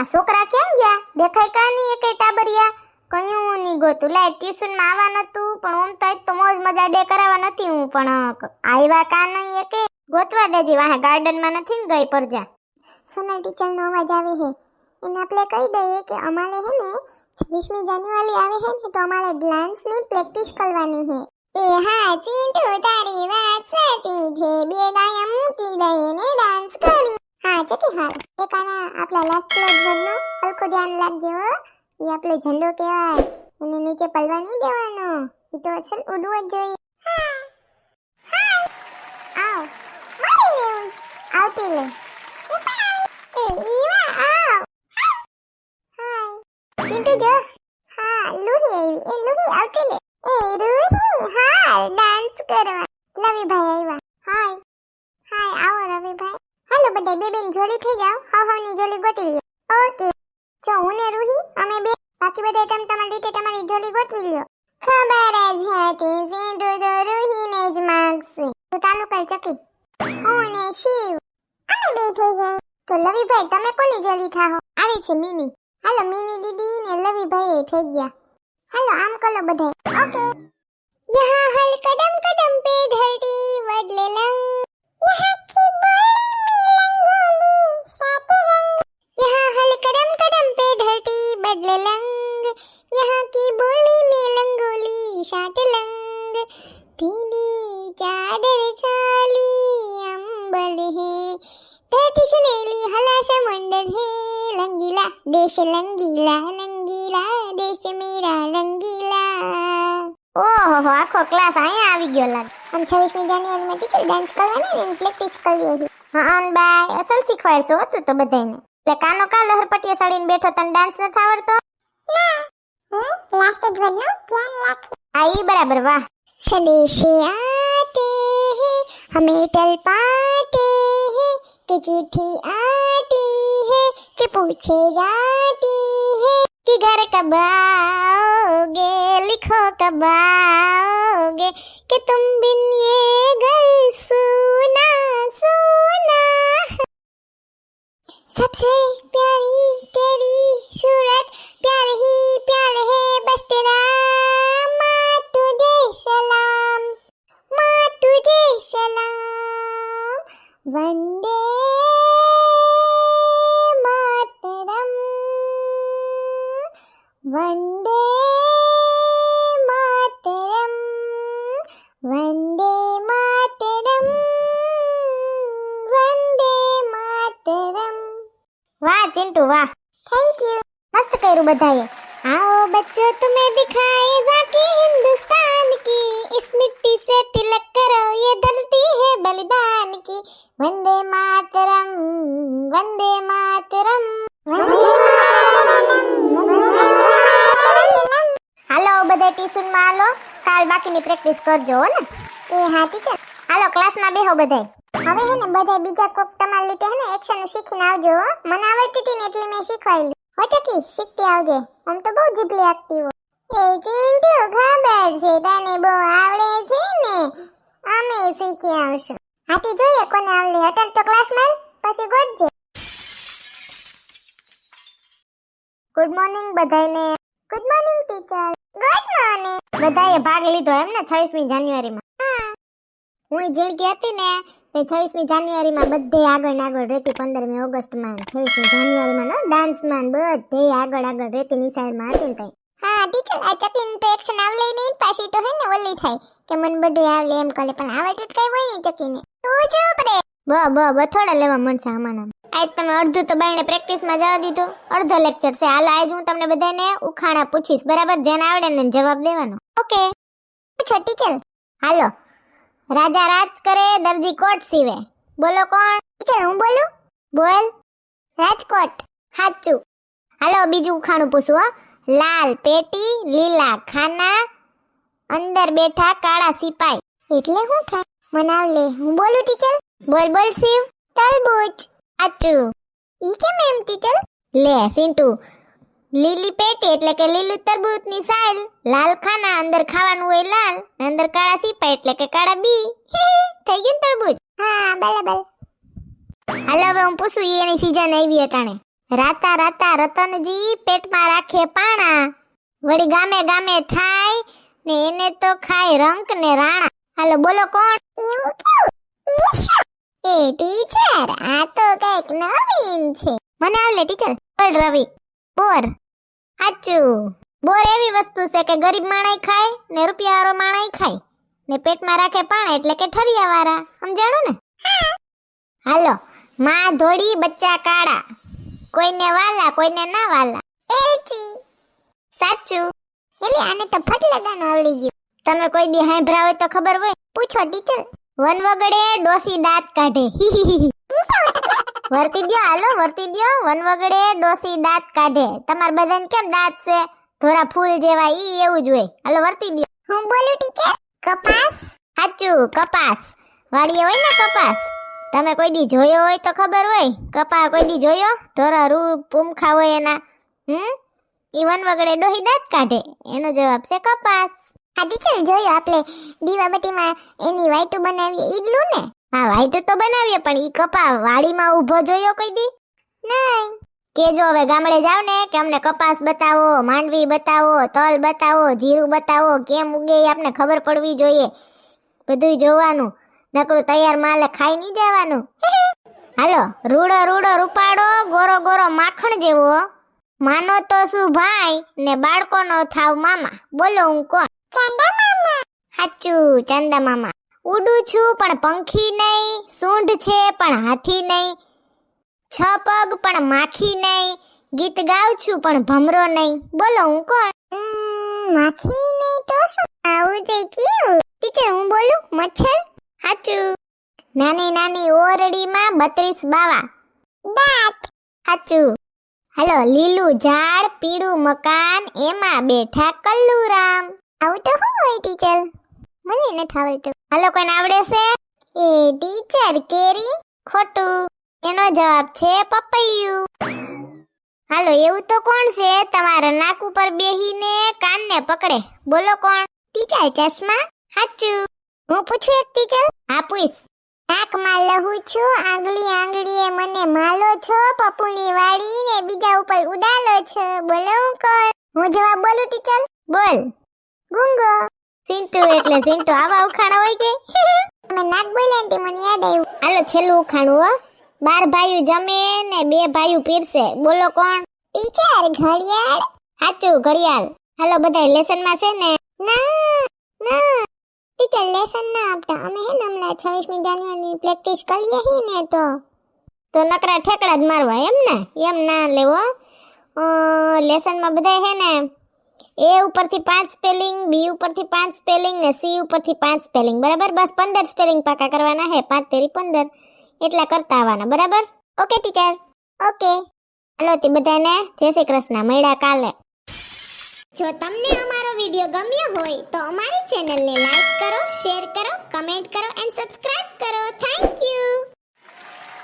આ છોકરા કેમ ગયા? દેખાય કા નહીં એકે ટાબરિયા? કયું નહીં ગોતું? લે ટ્યુશનમાં આવવા નતું, પણ ઓમ તો તો મોજ મજા ડે કરાવવા નથી હું, પણ આવ્યા કા નહીં એકે ગોતવા દેજે, વાહે ગાર્ડનમાં નથી ને ગઈ પરજા. સોનલ ટીચર નો અવાજ આવે હે. એને આપણે કહી દઈએ કે અમારે હે ને, છવ્વીસમી જાન્યુઆરી આવે હે ને, તો અમારે ડાન્સની પ્રેક્ટિસ કરવાની હે. એ હા, ચીંટુ તારી વાત સાચી છે. બે ડાયમ મૂકી દઈએ ને ડાન્સ કરી હા જતી હાલ એક આના આપણા લાસ્ટ ક્લાસ નો હલકો ધ્યાન રાખજો હો એ આપણો ઝંડો કહેવાય એને નીચે પલવા નહીં દેવાનો એ તો અસલ ઉડવો જ જોઈએ હા હાય આવ મારી લેવું છે આવતી લે હું પણ આવી એ ઈવા આવ હાય ચિંટુ જો હા લુહી આવી એ લુહી આવતી લે એ રૂહી હા ડાન્સ કરવા રવિભાઈ આવ્યા હાય હાય આવો રવિભાઈ હાલો બધા બે બેન જોડી થઈ જાવ હાવ હાવની જોડી ગોતી લ્યો. ઓકે. જો હું ને રૂહી, અમે બે. બાકી બધા તમ તમારી રીતે તમારી જોડી ગોતવી લ્યો. ખબર જ હતી, ઝીંડું તો રૂહીને જ માંગશે. તો ચાલુ કર, ચકી. હું ને શિવ. અમે બે થઈ જાય. તો લવીભાઈ, તમે કોની જોડી થાહો? આવી છે મીની. હાલો, મીની દીદી ને લવીભાઈ થઈ ગયા. હાલો, આમ કલો બધાય. ઓકે. યહા હર કદમ કદમ પે ધરતી વડલે લંગ યહા रंगोली सात रंग यहाँ हर कदम कदम पे धरती बदले लंग यहाँ की बोली में रंगोली सात लंग दीदी चादर चाली अंबर है धरती सुनेली हला समुंदर है रंगीला देश रंगीला रंगीला देश मेरा रंगीला ઓહો આખો ક્લાસ અહીંયા આવી ગયો લાગે આમ છવ્વીસમી જાન્યુઆરીમાં ટીચર ડાન્સ કરવાના ને પ્રેક્ટિસ કરીએ છીએ હા અન બાય અસલ શીખવાડશો હતું તો બધાને એટલે કાનો કા લહરપટીએ સડીને બેઠો તને ડાન્સ નથી આવડતો ના હું લાસ્ટ ધ્વજનો ધ્યાન રાખી આ ઈ બરાબર વાહ સદેશે આતે હે હમે તલ પાતે હે કે ચિઠ્ઠી આતી હે કે પૂછે જાતી હે कि घर कब आओगे लिखो कब आओगे कि तुम बिन ये घर सबसे प्यारी तेरी सूरत प्यार ही प्यार है बस तेरा माँ तुझे सलाम माँ तुझे सलाम वंदे વાહ ચિંટુ વાહ થેન્ક યુ મસ્ત કર્યું બધાએ आओ बच्चों तुम्हें दिखाए जाके हिंदुस्तान की इस मिट्टी से तिलक करो ये धरती है बलिदान की वंदे मातरम वंदे मातरम वंदे मातरम હાલો બધા ટ્યુશન માં હાલો કાલ બાકીની પ્રેક્ટિસ કરજો હો ને એ હા ટીચર હાલો ક્લાસમાં બેહો બધાય હવે હે ને બધા બીજા કોક તમારી લીટે હે ને એક્શન શીખીને આવજો મને આવડતી હતી ને એટલે મેં શીખવાડેલી હો ચકી, શીખતી આવજે. આમ તો બહુ જીભલી આગતી હો. એ ચિંટુ ખબર છે, તને બહુ આવડે છે ને? અમે શીખી આવશું. હાથી જોઈએ કોને આવડે. અટલ તો ક્લાસમાં પછી ગોતજે. ગુડ મોર્નિંગ બધાયને. Good morning teacher good morning બધાએ ભાગ લીધો એમ ને 26મી જાન્યુઆરીમાં. હું જિંદગી હતી ને તે 26મી જાન્યુઆરીમાં બધે આગળ આગળ રહેતી 15મી ઓગસ્ટમાં 26મી જાન્યુઆરીમાં નો ડાન્સમાં બધે આગળ આગળ રહેતી નિશાળમાં હતી ને હા ટીચર આ ચકીન તો એક્શન આવલે નહીં પાછી તો હે ને ઓલી થાય. કે મને બધું આવલે એમ કલે પણ આવે તો કઈ હોય નહીં ચકીને તું જો પડે બ બ બથોડા લેવા મળશે આમાં આજ તમે અડધું તો બાઈને પ્રેક્ટિસમાં જવા દીધું. અડધો લેક્ચર છે. હાલ આજ હું તમને બધાને ઉખાણા પૂછીશ. બરાબર? જેને આવડે ને જવાબ દેવાનો. ઓકે. પૂછો ટીચર. હાલો. રાજા રાજ કરે દરજી કોટ સીવે. બોલો કોણ? ટીચર હું બોલું? બોલ. રાજકોટ. સાચું. હાલો બીજું ઉખાણું પૂછું હો. લાલ પેટી લીલા ખાના અંદર બેઠા કાળા સિપાઈ. એટલે શું થાય? મને લે. હું બોલું ટીચર? બોલ બોલ શિવ. તલબૂચ. સાચું. ઈ કેમ એમ ટીચર? લે સિન્ટુ લીલી પેટી એટલે કે લીલું તરબૂચની સાલ લાલ ખાના અંદર ખાવાનું હોય લાલ અંદર કાળા સીપા એટલે કે કાળા બી. થઈ ગયું તરબૂચ? હા બરાબર. હાલો હવે હું પૂછું એની સીઝન આવી અટાણે. રાતા રાતા રતનજી પેટમાં રાખે પાણા. વળી ગામે ગામે થાય ને એને તો ખાય રંક ને રાણા. હાલો બોલો કોણ? એવું કેવું? એ ટીચર આ તો કંઈક નવીન છે. મને આવલે ટીચર. બોલ રવિ. બોર. સાચું. બોર એવી વસ્તુ છે કે ગરીબ માણસ ખાય ને રૂપિયાવાળો માણસ ખાય ને પેટમાં રાખે પાણા એટલે કે ઠરિયા વાળા સમજાણું ને? હાલો. માં ધોળી બચ્ચા કાળા. કોઈને વાલા કોઈને ના વાલા. એલચી. સાચું. એટલે આને તો ફટ લગાનો આવડી ગયું. તમે કોઈ દી હાંભરા હોય તો ખબર હોય. પૂછો ટીચર. વન વગડે ડોસી દાંત કાઢે. વર્તી દ્યો હાલો વર્તી દ્યો. વન વગડે ડોસી દાંત કાઢે. તમાર બધાને કેમ દાંત છે? ધોરા ફૂલ જેવા ઈ એવું જ હોય. હાલો વર્તી દ્યો. હું બોલું ટીચર? કપાસ? સાચું કપાસ. વાડીએ હોય ને કપાસ? તમે કોઈ દી જોયો હોય તો ખબર હોય. કપા કોઈ દી જોયો? ધોરા રૂ પૂમખા હોય એના. હમ? ઈ વન વગડે ડોહી દાંત કાઢે. એનો જવાબ છે કપાસ. હા ટીચર જોયો આપણે દીવાબત્તીમાં એની વાઈટું બનાવીએ. ઈડલું ને હા વાઈટ તો બનાવીએ પણ ઈ કપા વાડીમાં ઊભો જોયો કોઈ દી? નહીં. કેજો હવે ગામડે જાવ ને કે અમને કપાસ બતાવો માંડવી બતાવો તલ બતાવો જીરું બતાવો કેમ ઉગે એ આપને ખબર પડવી જોઈએ. બધુંય જોવાનું. નકરું તૈયાર માલે ખાઈ નહીં દેવાનું. હાલો રૂડો રૂડો રૂપાડો ગોરો ગોરો માખણ જેવો. માનો તો શું ભાઈ ને બાળકોનો થાવ મામા. બોલો હું કોણ? ચાંદા મામા. સાચું ચાંદા મામા. ઉડું છું પણ પંખી નહીં સૂંઢ છે પણ હાથી નહીં. છ પગ પણ માખી નહીં. ગીત ગાઉં છું પણ ભમરો નહીં. બોલો હું કોણ? માખી નહીં તો શું? આવું તે કેવું? ટીચર હું બોલું? મચ્છર? સાચું નાની નાની ઓરડીમાં બત્રીસ બાવા. દાંત. સાચું હાલો લીલું ઝાડ પીળું મકાન એમાં બેઠા કલ્લુરામ. આવું તો શું હોય ટીચર? મને નથી આવડતું. હાલો કોઈને આવડે છે. એ ટીચર કેરી ખોટું. એનો જવાબ છે પપૈયું. હાલો, એવું તો કોણ છે? તમારા નાક ઉપર બેહીને કાનને પકડે. બોલો કોણ? ટીચર ચશ્મા? સાચું હું પૂછું એક ટીચર? હા, પૂછ. નાકમાં લહું છું, આંગળી આંગળીએ મને માલો છો, પપુની વાળી ને બીજા ઉપર ઉડાલો છો. બોલો હું કોણ? હું જવાબ બોલું, ટીચર? બોલ. ગુંગો. સિંટુ એટલે સિંટુ આવા ઉખાણા હોય કે? તમે નાક બોલ્યા ને મને યાદ આવ્યું. હાલો, છેલ્લું ઉખાણું, હો. બાર ભાઈઓ જમે ને બે ભાઈઓ પીરસે. બોલો કોણ? ટીચર ઘડિયાળ. સાચું ઘડિયાળ. હાલો બધા લેસનમાં છે ને? ના ના. ટીચર, લેસન ના આપતા. અમે હે ને હમણાં છવ્વીસમી જાન્યુઆરીની પ્રેક્ટિસ કરીએ હી ને તો. તો નકરા ઠેકડા જ મારવા એમ ને? એમ ના લેવો. લેસનમાં બધા હે ને એ ઉપરથી પાંચ સ્પેલિંગ બી ઉપરથી પાંચ સ્પેલિંગ ને સી ઉપરથી પાંચ સ્પેલિંગ બરાબર? બસ પંદર સ્પેલિંગ પાકા કરવાના હે પાંચ તેરી પંદર. એટલા કરતા આવવાના. બરાબર? Okay teacher okay. હલો તે બધાને. જય શ્રી કૃષ્ણ. મળ્યા કાલે. જો તમને અમારો વીડિયો ગમ્યો હોય તો અમારી ચેનલને લાઈક કરો શેર કરો કમેન્ટ કરો એન્ડ સબસ્ક્રાઇબ કરો. Thank you